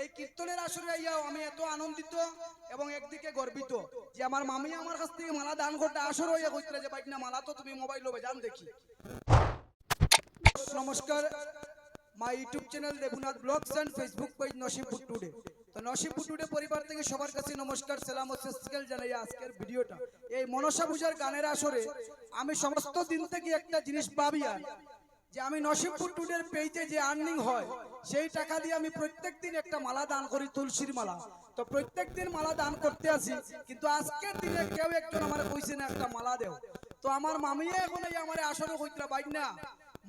এই কীর্তনের আসরে আইয়াও আমি এত আনন্দিত এবং একদিকে গর্বিত যে আমার মামি আমার কাছ থেকে মালা দান করতে আসর হইয়া কইছিল যে বাইক না মালা তো তুমি মোবাইল লোবে জান দেখি। নমস্কার my YouTube channel Debnath blogs and Facebook page Nasibpur today তো নসিবপুর টুডে পরিবার থেকে সবার কাছে নমস্কার, সালাম ও সস্কাল জানাই আজকের ভিডিওটা। এই মনসা পূজার গানের আসরে আমি সমস্ত দিন থেকে একটা জিনিস ভাবি আর যে আমি নসিবপুর টুডের পেজে যে আর্নিং হয়, সেই টাকা দিয়ে আমি প্রত্যেক দিন একটা মালা দান করি, তুলসীর মালা। তো প্রত্যেক দিন মালা দান করতে আসি, কিন্তু আজকের দিনে কেউ একজন আমার কইছে, না, একটা মালা দেও। তো আমার মামিয়ে এখন এই আমার আসরে কইতরা বাইক না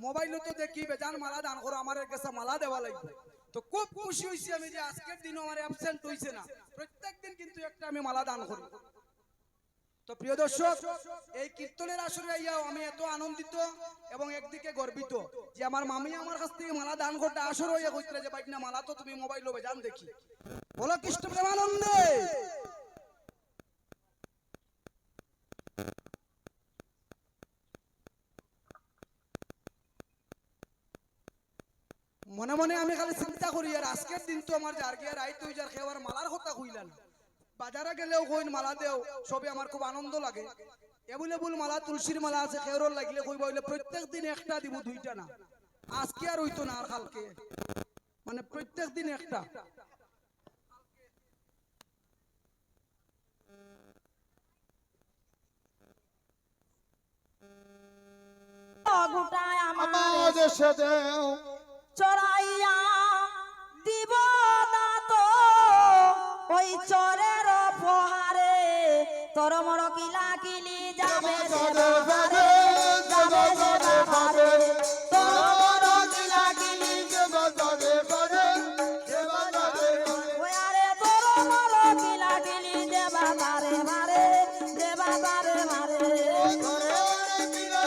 মোবাইলও তো দেখি, বেজান মালা দান করো, আমার কাছে মালা দেওয়া লাগবে। তো খুব খুশি হইছি আমি যে আজকের দিন আমার অ্যাবসেন্ট হইছে না। প্রত্যেক দিন কিন্তু একটা আমি মালা দান করি। তো প্রিয় দর্শক, এই কীর্তনের আসরে আইয়াও আমি এত আনন্দিত এবং একদিকে গর্বিত যে আমার মামি আমার কাছ থেকে মালা দান করতে আসর হইয়া কইছিল যে বাইক না মালা তো তুমি মোবাইল লোবে জান দেখি। বলো, কৃষ্ণ প্রেমানন্দে মনে মনে আমি খালি চিন্তা করি, আর আজকের দিন তো আমার যার গিয়ার আইতে হই যার খেয়ে মালার কথা কইলা না। বাজারে গেলেও কইন মালা দেও সবে আমার খুব আনন্দ লাগে। এভেলেবল মালা তুলসীর মালা আছে খেরর লাগলে কইবা হইলে প্রত্যেক দিন একটা দিব দুইটা না। আজকে আর হইতো না আর কালকে। মানে প্রত্যেক দিন একটা। আমার দেশে দেও। চড়াইয়া তোর মর কিলা কিলি যাবে সে বাহারে, যাবে সে বাহারে। তোর মর কিলা কিলি ওই আরে তোর মর কিলা কিলি দেবা বারে বারে। দেবা বারে বারে। কিলা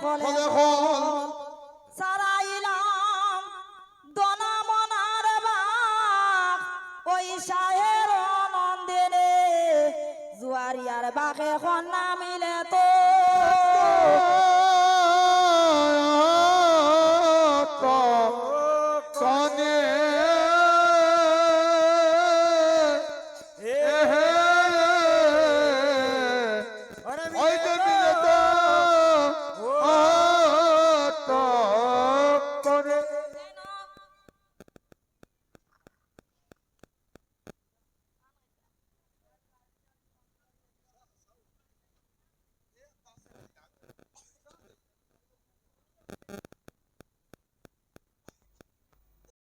খলে খল সারাইলাম দনা মনার বাপ ওই শাহের নন্দিনে জুয়ারিয়ার বাঘে মিলে তো।